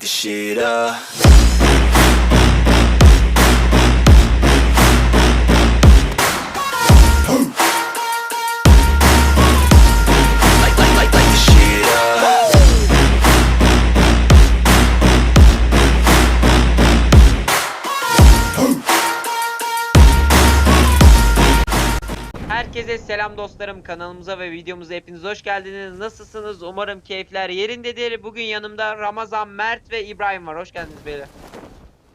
the shit up. Selam dostlarım kanalımıza ve videomuza hepiniz hoş geldiniz. Nasılsınız? Umarım keyifler yerindedir. Bugün yanımda Ramazan, Mert ve İbrahim var. Hoş geldiniz beyler.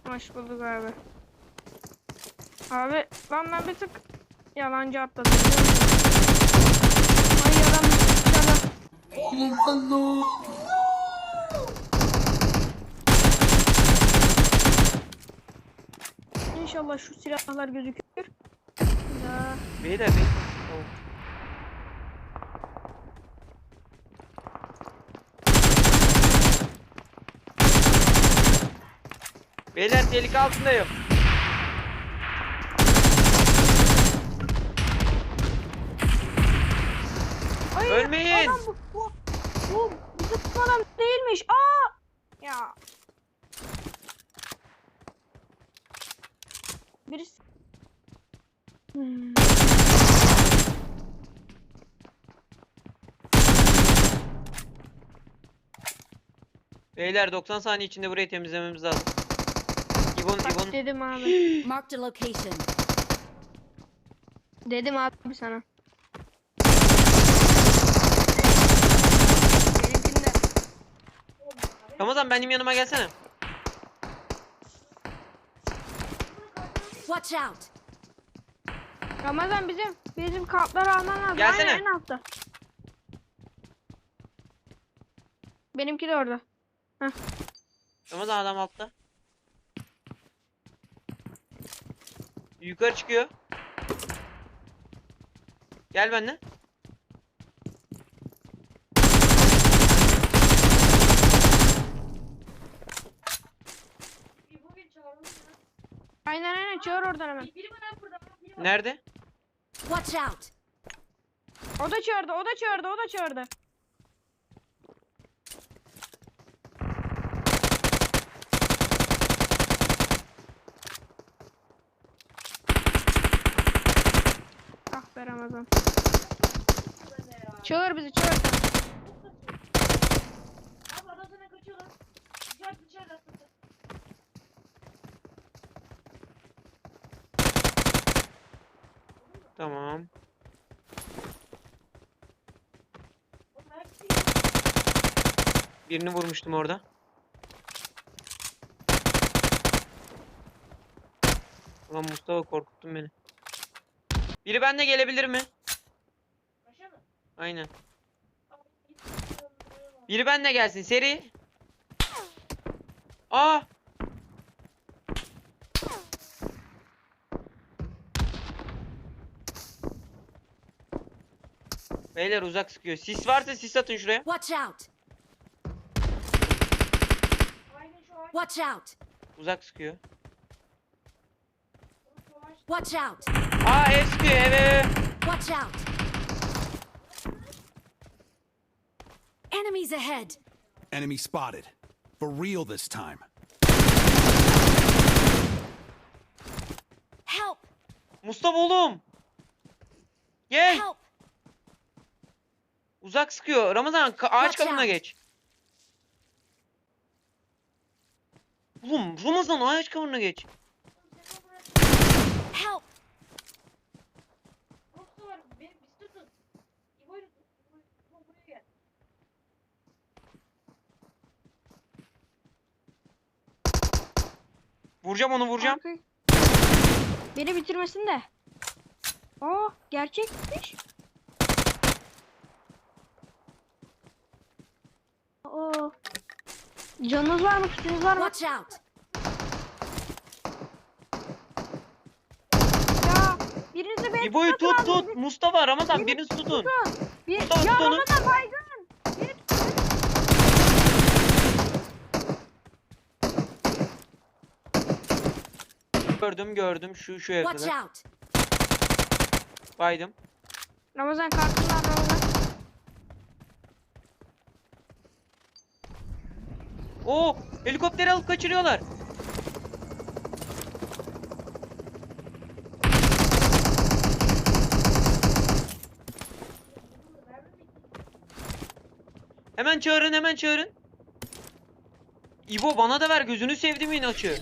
Hoş bulduk abi. Abi lan ben bir tık yalancı atladım. Ay yalan. İnşallah şu silahlar gözükür. Ya. Beyler beyler. Tamam. Beyler tehlike altındayım. Ay, Ölmeyin. Adam bu, bu, bu bizim adam değilmiş. Aa! Ya. Birisi... Hmm. Beyler 90 saniye içinde burayı temizlememiz lazım. İbon Bak İbon. dedim abi. Marked a location. Dedim abi sana. Benimkinde. Ramazan benim yanıma gelsene. Watch out! Ramazan bizim bizim kartları alman lazım. Gelsene. Aynen en altta. Benimki de orada. Ramazan adam altta. Yukarı çıkıyor. Gel benimle. Aynen aynen çağır oradan hemen. Nerede? Watch out! O da çağırdı, o da çağırdı, o da çağırdı. Be Ramazan. Çağır bizi, çağır. Tamam. Birini vurmuştum orada. Ulan Mustafa korkuttun beni. Biri benimle gelebilir mi? Aynen. Biri benimle gelsin seri. Aa! Beyler uzak sıkıyor. Sis varsa sis atın şuraya. Watch out! Watch out! Uzak sıkıyor. Watch out! Aa sıkıyor ev ev. Watch out! Enemies ahead! Enemy spotted. For real this time. Help! Mustafa oğlum. Gel. Help! Uzak sıkıyor. Ramazan ka- ağaç out. geç. Oğlum Ramazan ağaç kapına geç. Help! Vuracağım onu vuracağım. Arkayı- Beni bitirmesin de. Oo, gerçekmiş. Oo. Canınız var mı? Kitliniz var mı? Watch out! Ya biriniz de beni İbo'yu tut tut. Mustafa Ramazan Biri- biriniz tutun. Bir, Mustafa, ya tut onu. Ramazan baygın. Gördüm gördüm şu şu Watch evde. out! Baydım. Ramazan kartını al Ramazan. Oo helikopteri alıp kaçırıyorlar. Hemen çağırın hemen çağırın. İbo bana da ver gözünü sevdim inaçı.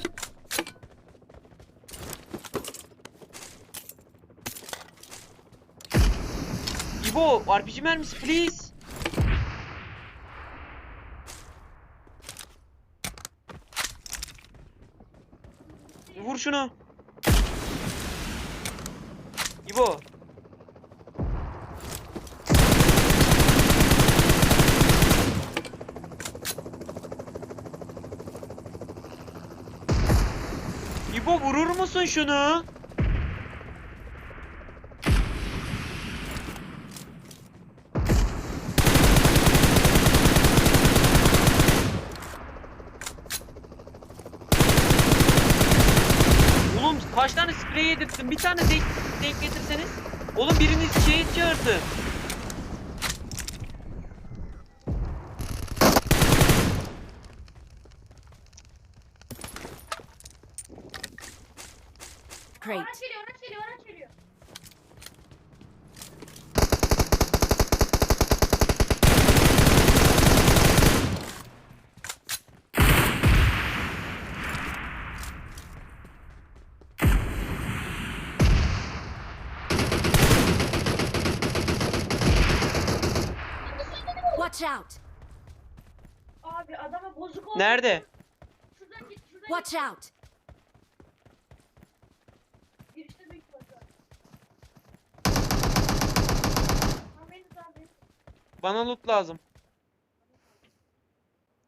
İbo RPG mermisi please. Vur şunu. İbo. İbo vurur musun şunu? Oğlum kaç tane Bir tane denk, denk getirseniz. Oğlum biriniz şehit çağırdı. Great. Watch out. Abi adama bozuk oldu. Nerede? Şuradan git, şuradan Watch out. Tamam. Bana loot lazım.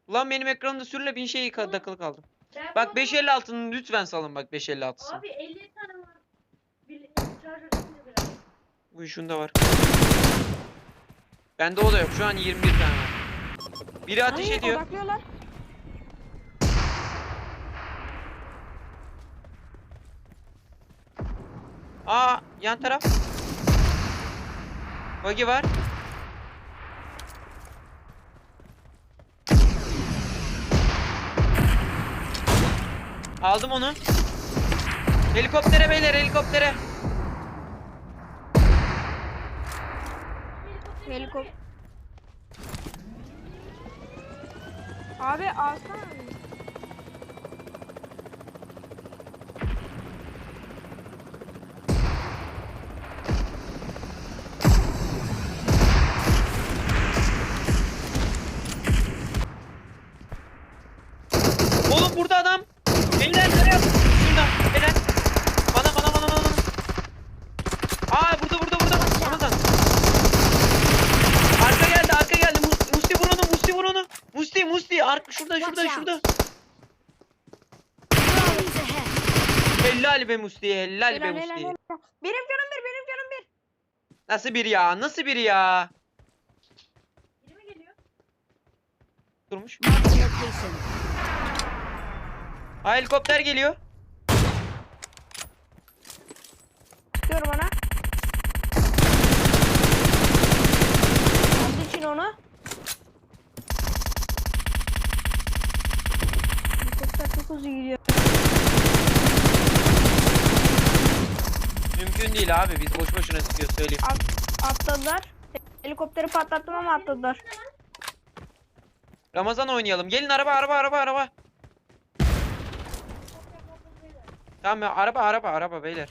Ulan benim ekranımda sürüle bin şey takılı kaldım. Ben Bak bu 556'nın lütfen salın bak 556'sını. Abi 50 tane var. Bir şarjör atınca biraz. Bu şunda var. Bende o da yok. Şu an 21 tane var. Biri ateş Ay, ediyor. Odaklıyorlar. Aa yan taraf. Buggy var. Aldım onu. Helikoptere beyler helikoptere. Helikopter. Abi alsana. Oğlum burada adam. Beyler nereye attın? Şurada. Beyler. Bana bana bana bana. bana. Aa burada burada burada. Ramazan. Arka geldi arka geldi. Mus- Musti vur onu Musti vur onu. Musti Musti. Arka şurada şurada şurada. Helal be Musti. Helal be Musti. helal. Benim canım bir, benim canım bir. Nasıl biri ya? Nasıl biri ya? Biri mi geliyor? Durmuş. Marked a location. Aa helikopter geliyor. Tutuyorum ona. Aldı için onu. 89 gidiyor. Mümkün değil abi. Biz boş boşuna sıkıyoruz söyleyeyim. At, atladılar. Helikopteri patlattım ama atladılar. Ramazan oynayalım. Gelin araba araba araba araba. Tamam araba araba araba beyler.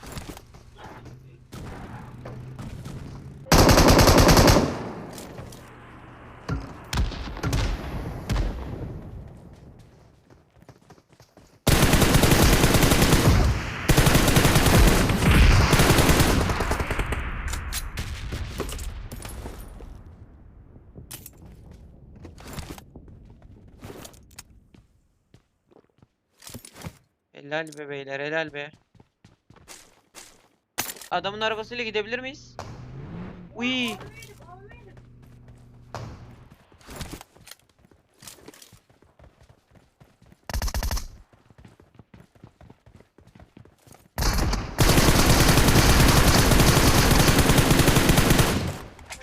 Helal be beyler helal be. Adamın arabasıyla gidebilir miyiz? Uy.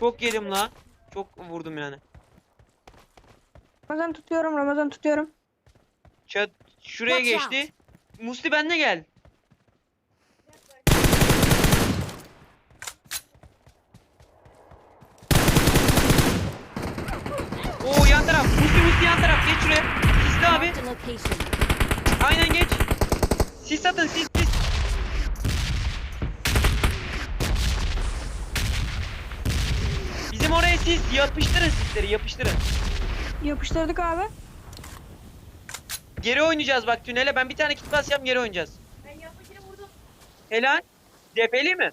Çok yedim la. Çok vurdum yani. Ramazan tutuyorum, Ramazan tutuyorum. Çat şuraya Watch geçti. Musti benle gel. Oo yan taraf. Musti Musti yan taraf. Geç şuraya. Sisli abi. Aynen geç. Sis atın sis sis. Bizim oraya sis yapıştırın sisleri yapıştırın. Yapıştırdık abi. Geri oynayacağız bak tünele. Ben bir tane kit basacağım geri oynayacağız. Ben yapıştırı vurdum. Helal. Cepheli mi?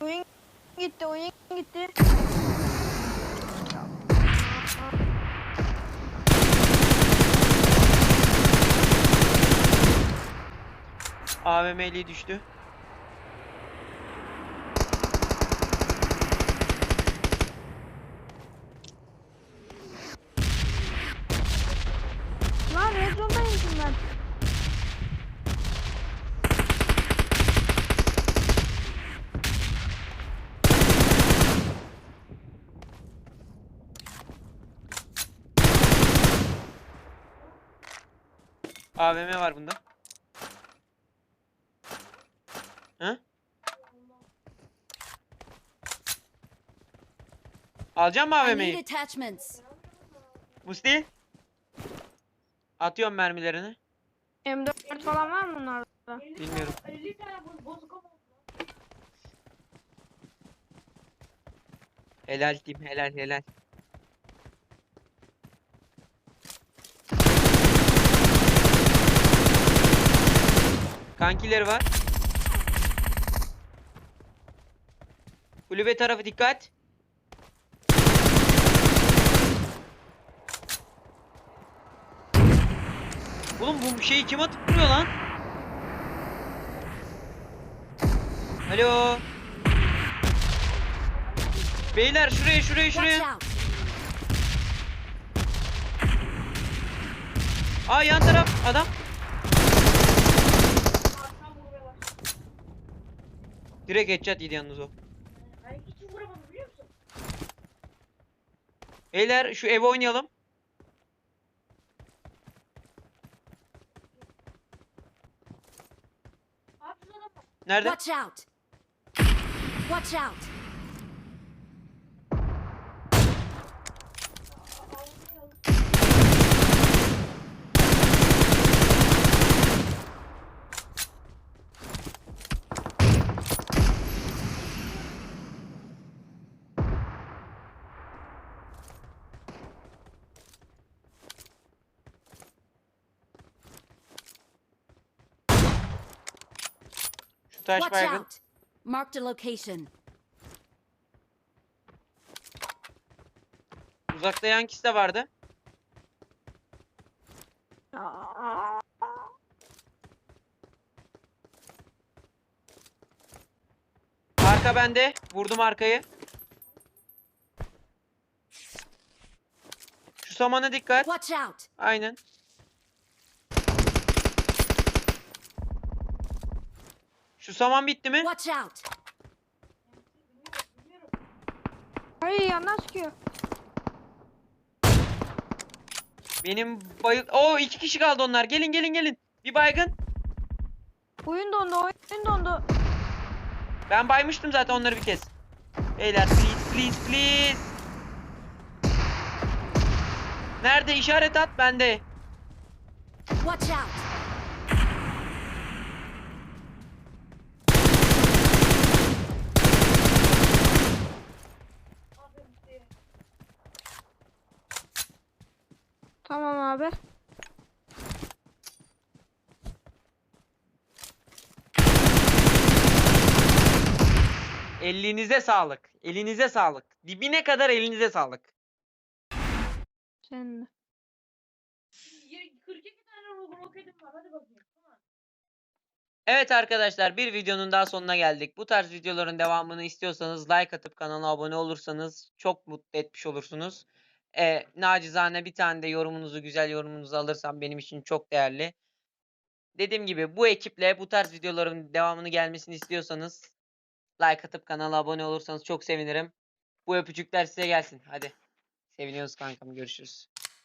Oyun gitti oyun gitti. AVM'li düştü. Lan red zone'daymışım ben. AVM var bunda. Hı? Alacağım mı I need AVM'yi? attachments. Musti? Atıyorum mermilerini. M4 falan var mı bunlarda? Bilmiyorum. Helal diyeyim helal helal. Kankileri var. Kulübe tarafı dikkat. Oğlum bu şeyi kim atıp duruyor lan? Alo. Beyler şuraya şuraya şuraya. Aa yan taraf adam. Direkt headshot yedi yalnız o. Beyler şu eve oynayalım. Nerede? Watch out. Watch out. Taş Watch baygın. out. Marked a location. Uzakta yankisi de vardı. Arka bende. Vurdum arkayı. Şu samana dikkat. Watch out. Aynen. Şu saman bitti mi? Watch out. Hayır yandan sıkıyor. Benim bayıl... Oo iki kişi kaldı onlar. Gelin gelin gelin. Bir baygın. Oyun dondu oyun dondu. Ben baymıştım zaten onları bir kez. Beyler please please please. Nerede işaret at bende. Watch out. Tamam abi. Elinize sağlık. Elinize sağlık. Dibine kadar elinize sağlık. De. 42 tane roketim var hadi bakayım. Evet arkadaşlar bir videonun daha sonuna geldik. Bu tarz videoların devamını istiyorsanız like atıp kanala abone olursanız çok mutlu etmiş olursunuz. Ee, nacizane bir tane de yorumunuzu güzel yorumunuzu alırsam benim için çok değerli. Dediğim gibi bu ekiple bu tarz videoların devamını gelmesini istiyorsanız like atıp kanala abone olursanız çok sevinirim. Bu öpücükler size gelsin. Hadi. Seviniyoruz kankam. Görüşürüz.